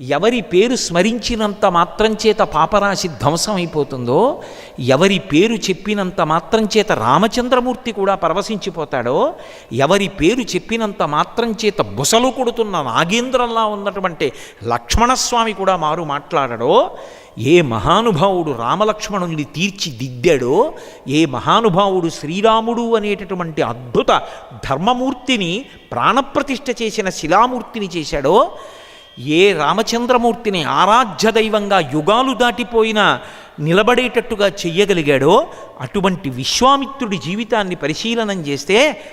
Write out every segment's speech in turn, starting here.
ఎవరి పేరు స్మరించినంత మాత్రం చేత పాపరాశి ధ్వంసం అయిపోతుందో ఎవరి పేరు చెప్పినంత మాత్రం చేత రామచంద్రమూర్తి కూడా పరవశించిపోతాడో ఎవరి పేరు చెప్పినంత మాత్రం చేత బుసలు కొడుతున్న నాగేంద్రంలా ఉన్నటువంటి లక్ష్మణస్వామి కూడా మారు మాట్లాడడో ఏ మహానుభావుడు రామలక్ష్మణుల్ని తీర్చిదిద్దాడో ఏ మహానుభావుడు శ్రీరాముడు అనేటటువంటి అద్భుత ధర్మమూర్తిని ప్రాణప్రతిష్ఠ చేసిన శిలామూర్తిని చేశాడో ఏ రామచంద్రమూర్తిని ఆరాధ్య దైవంగా యుగాలు దాటిపోయినా నిలబడేటట్టుగా చెయ్యగలిగాడో అటువంటి విశ్వామిత్రుడి జీవితాన్ని పరిశీలనం చేస్తే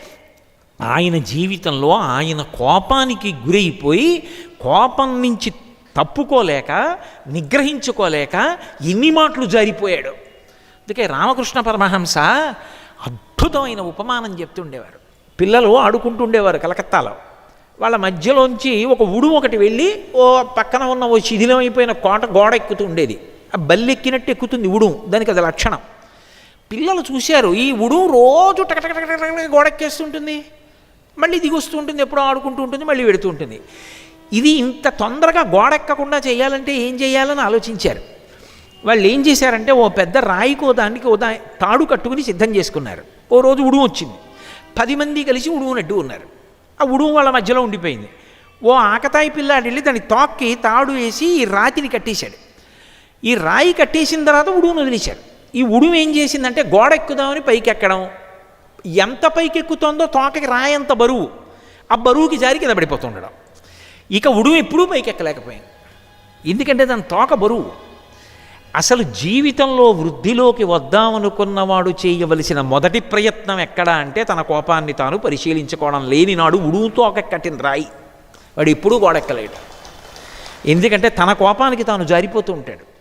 ఆయన జీవితంలో ఆయన కోపానికి గురైపోయి కోపం నుంచి తప్పుకోలేక నిగ్రహించుకోలేక ఎన్ని మాటలు జారిపోయాడు. అందుకే రామకృష్ణ పరమహంస అద్భుతమైన ఉపమానం చెప్తుండేవారు. పిల్లలు ఆడుకుంటుండేవారు కలకత్తాలో. వాళ్ళ మధ్యలోంచి ఒక ఉడు ఒకటి వెళ్ళి ఓ పక్కన ఉన్న ఓ శిథిలమైపోయిన కోట గోడ ఎక్కుతూ ఉండేది. ఆ బల్లి ఎక్కినట్టు ఎక్కుతుంది ఉడు దానికి అది లక్షణం. పిల్లలు చూశారు ఈ ఉడు రోజు టకటక గోడెక్కేస్తుంటుంది మళ్ళీ దిగి వస్తూ ఉంటుంది ఎప్పుడో ఆడుకుంటూ ఉంటుంది మళ్ళీ పెడుతూ ఉంటుంది. ఇది ఇంత తొందరగా గోడెక్కకుండా చేయాలంటే ఏం చేయాలని ఆలోచించారు. వాళ్ళు ఏం చేశారంటే ఓ పెద్ద రాయికో దానికి ఓ దా తాడు కట్టుకుని సిద్ధం చేసుకున్నారు. ఓ రోజు ఉడుము వచ్చింది. పది మంది కలిసి ఉడువునట్టు ఉన్నారు ఆ ఉడుము వాళ్ళ మధ్యలో ఉండిపోయింది. ఓ ఆకతాయి పిల్లాడు వెళ్ళి దాన్ని తోక్కి తాడు వేసి ఈ రాతిని కట్టేశాడు. ఈ రాయి కట్టేసిన తర్వాత ఉడుము వదిలేశాడు. ఈ ఉడుము ఏం చేసిందంటే గోడ ఎక్కుదామని పైకి ఎక్కడం. ఎంత పైకి ఎక్కుతుందో తోకకి రాయి అంత బరువు. ఆ బరువుకి జారి కింద పడిపోతుండడం. ఇక ఉడుము ఎప్పుడూ పైకి ఎక్కలేకపోయింది. ఎందుకంటే దాని తోక బరువు. అసలు జీవితంలో వృద్ధిలోకి వద్దామనుకున్నవాడు చేయవలసిన మొదటి ప్రయత్నం ఎక్కడ అంటే తన కోపాన్ని తాను పరిశీలించుకోవడం లేనినాడు ఉడువుతో కట్టిన రాయి. వాడు ఎప్పుడూ గోడెక్కలేడు. ఎందుకంటే తన కోపానికి తాను జారిపోతూ ఉంటాడు.